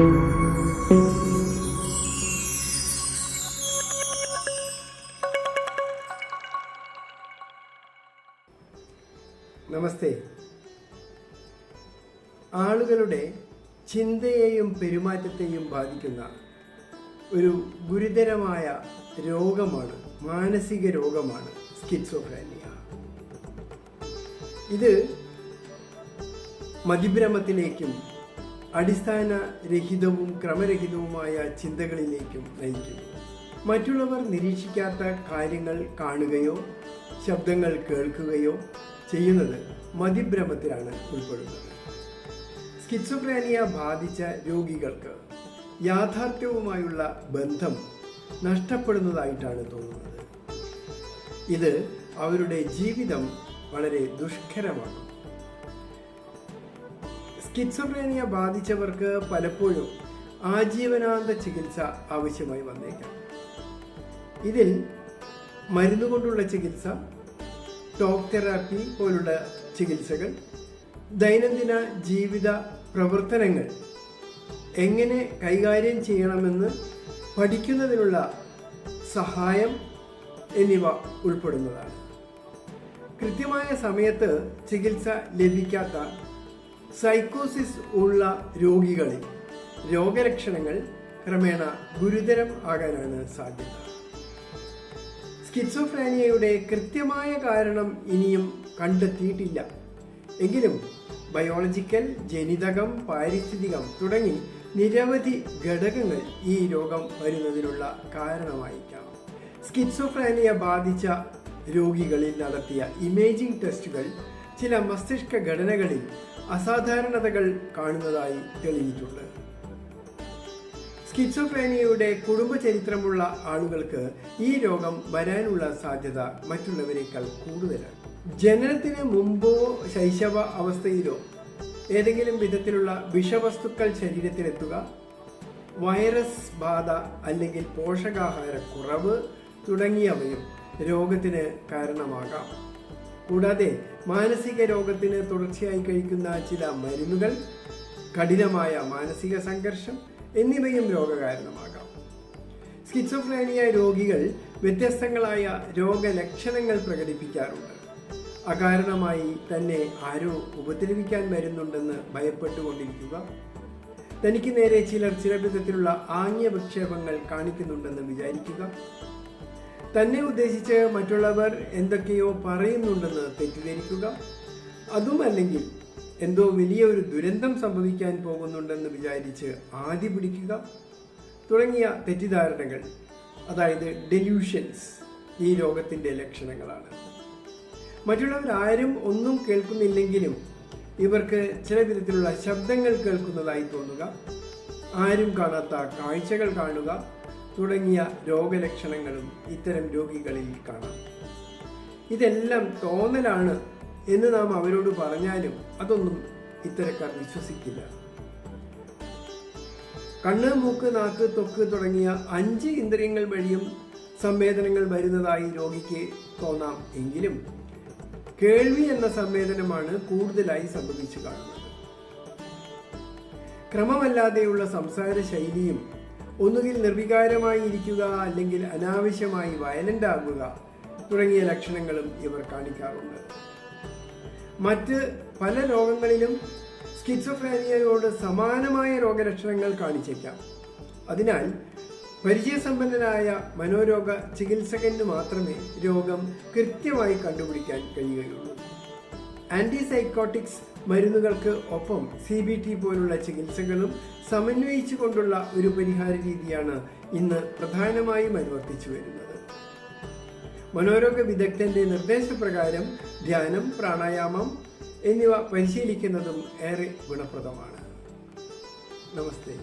നമസ്തേ. ആളുകളുടെ ചിന്തയെയും പെരുമാറ്റത്തെയും ബാധിക്കുന്ന ഒരു ഗുരുതരമായ രോഗമാണ് മാനസിക രോഗമാണ് സ്കിറ്റ്സോഫ്രാനിയ. ഇത് മതിഭ്രമത്തിലേക്കും അടിസ്ഥാന രഹിതവും ക്രമരഹിതവുമായ ചിന്തകളിലേക്കും നയിക്കുന്നു. മറ്റുള്ളവർ നിരീക്ഷിക്കാത്ത കാര്യങ്ങൾ കാണുകയോ ശബ്ദങ്ങൾ കേൾക്കുകയോ ചെയ്യുന്നത് മതിഭ്രമത്തിലാണ് ഉൾപ്പെടുന്നത്. സ്കിറ്റ്സോഫ്രാനിയ ബാധിച്ച രോഗികൾക്ക് യാഥാർത്ഥ്യവുമായുള്ള ബന്ധം നഷ്ടപ്പെടുന്നതായിട്ടാണ് തോന്നുന്നത്. ഇത് അവരുടെ ജീവിതം വളരെ ദുഷ്കരമാക്കും സ്കിറ്റ്സോഫ്രേനിയ ബാധിച്ചവർക്ക് പലപ്പോഴും ആജീവനാന്ത ചികിത്സ ആവശ്യമായി വന്നേക്കാം. ഇതിൽ മരുന്നുകൊണ്ടുള്ള ചികിത്സ ടോക്ക് തെറാപ്പി പോലുള്ള ചികിത്സകൾ ദൈനംദിന ജീവിത പ്രവർത്തനങ്ങൾ എങ്ങനെ കൈകാര്യം ചെയ്യണമെന്ന് പഠിക്കുന്നതിനുള്ള സഹായം എന്നിവ ഉൾപ്പെടുന്നതാണ്. കൃത്യമായ സമയത്ത് ചികിത്സ ലഭിക്കാത്ത സൈക്കോസിസ് ഉള്ള രോഗികളിൽ രോഗലക്ഷണങ്ങൾ ക്രമേണ ഗുരുതരം ആകാനാണ് സാധ്യത. സ്കിറ്റ്സോഫ്രാനിയയുടെ കൃത്യമായ കാരണം ഇനിയും കണ്ടെത്തിയിട്ടില്ല. എങ്കിലും ബയോളജിക്കൽ ജനിതകം പാരിസ്ഥിതികം തുടങ്ങി നിരവധി ഘടകങ്ങൾ ഈ രോഗം വരുന്നതിനുള്ള കാരണമായിരിക്കാം. സ്കിറ്റ്സോഫ്രാനിയ ബാധിച്ച രോഗികളിൽ നടത്തിയ ഇമേജിംഗ് ടെസ്റ്റുകൾ ചില മസ്തിഷ്ക ഘടനകളിൽ അസാധാരണതകൾ കാണുന്നതായി തെളിഞ്ഞിട്ടുണ്ട് സ്കിറ്റ്സോഫേനിയയുടെ കുടുംബ ചരിത്രമുള്ള ആളുകൾക്ക് ഈ രോഗം വരാനുള്ള സാധ്യത മറ്റുള്ളവരെക്കാൾ കൂടുതലാണ്. ജനനത്തിന് മുമ്പോ ശൈശവ അവസ്ഥയിലോ ഏതെങ്കിലും വിധത്തിലുള്ള വിഷവസ്തുക്കൾ ശരീരത്തിലെത്തുക വൈറസ് ബാധ അല്ലെങ്കിൽ പോഷകാഹാര കുറവ് തുടങ്ങിയവയും രോഗത്തിന് കാരണമാകാം. കൂടാതെ മാനസിക രോഗത്തിന് തുടർച്ചയായി കഴിക്കുന്ന ചില മരുന്നുകൾ കഠിനമായ മാനസിക സംഘർഷം എന്നിവയും രോഗകാരണമാകാം. സ്കിറ്റ്സോഫ്രേനിയ രോഗികൾ വ്യത്യസ്തങ്ങളായ രോഗലക്ഷണങ്ങൾ പ്രകടിപ്പിക്കാറുണ്ട്. അകാരണമായി തന്നെ ആരോ ഉപദ്രവിക്കാൻ വരുന്നുണ്ടെന്ന് ഭയപ്പെട്ടുകൊണ്ടിരിക്കുക. തനിക്ക് നേരെ ചിലർ ചില വിധത്തിലുള്ള ആംഗ്യ വിക്ഷേപങ്ങൾ കാണിക്കുന്നുണ്ടെന്ന് വിചാരിക്കുക. തന്നെ ഉദ്ദേശിച്ച് മറ്റുള്ളവർ എന്തൊക്കെയോ പറയുന്നുണ്ടെന്ന് തെറ്റിദ്ധരിക്കുക. അതുമല്ലെങ്കിൽ എന്തോ വലിയ ഒരു ദുരന്തം സംഭവിക്കാൻ പോകുന്നുണ്ടെന്ന് വിചാരിച്ച് ആദ്യ പിടിക്കുക. തുടങ്ങിയ തെറ്റിദ്ധാരണകൾ അതായത് ഡെല്യൂഷൻസ് ഈ രോഗത്തിന്റെ ലക്ഷണങ്ങളാണ്. മറ്റുള്ളവർ ആരും ഒന്നും കേൾക്കുന്നില്ലെങ്കിലും ഇവർക്ക് ചില വിധത്തിലുള്ള ശബ്ദങ്ങൾ കേൾക്കുന്നതായി തോന്നുക. ആരും കാണാത്ത കാഴ്ചകൾ കാണുക. തുടങ്ങിയ രോഗലക്ഷണങ്ങളും ഇത്തരം രോഗികളിൽ കാണാം. ഇതെല്ലാം തോന്നലാണ് എന്ന് നാം അവരോട് പറഞ്ഞാലും അതൊന്നും ഇത്തരക്കാർ വിശ്വസിക്കില്ല. കണ്ണ് മൂക്ക് നാക്ക് തൊക്ക് തുടങ്ങിയ അഞ്ച് ഇന്ദ്രിയങ്ങൾ വഴിയും സംവേദനങ്ങൾ വരുന്നതായി രോഗിക്ക് തോന്നാം എങ്കിലും കേൾവി എന്ന സംവേദനമാണ് കൂടുതലായി സംഭവിച്ചു കാണുന്നത്. ക്രമമല്ലാതെയുള്ള സംസാര ശൈലിയും ഒന്നുകിൽ നിർവികാരമായി ഇരിക്കുക അല്ലെങ്കിൽ അനാവശ്യമായി വയലന്റ് ആകുക തുടങ്ങിയ ലക്ഷണങ്ങളും ഇവർ കാണിക്കാറുണ്ട്. മറ്റ് പല രോഗങ്ങളിലും സ്കിറ്റ്സോഫ്രാനിയയോട് സമാനമായ രോഗലക്ഷണങ്ങൾ കാണിച്ചേക്കാം. അതിനാൽ പരിചയസമ്പന്നനായ മനോരോഗ ചികിത്സകന് മാത്രമേ രോഗം കൃത്യമായി കണ്ടുപിടിക്കാൻ കഴിയുകയുള്ളൂ. ആന്റിസൈക്കോട്ടിക്സ് മരുന്നുകൾക്ക് ഒപ്പം സി ബി ടി പോലുള്ള ചികിത്സകളും സമന്വയിച്ചുകൊണ്ടുള്ള ഒരു പരിഹാര രീതിയാണ് ഇന്ന് പ്രധാനമായും അനുവർത്തിച്ചു വരുന്നത്. മനോരോഗ വിദഗ്ധന്റെ നിർദ്ദേശപ്രകാരം ധ്യാനം പ്രാണായാമം എന്നിവ പരിശീലിക്കുന്നതും ഏറെ ഗുണപ്രദമാണ്. നമസ്തേ.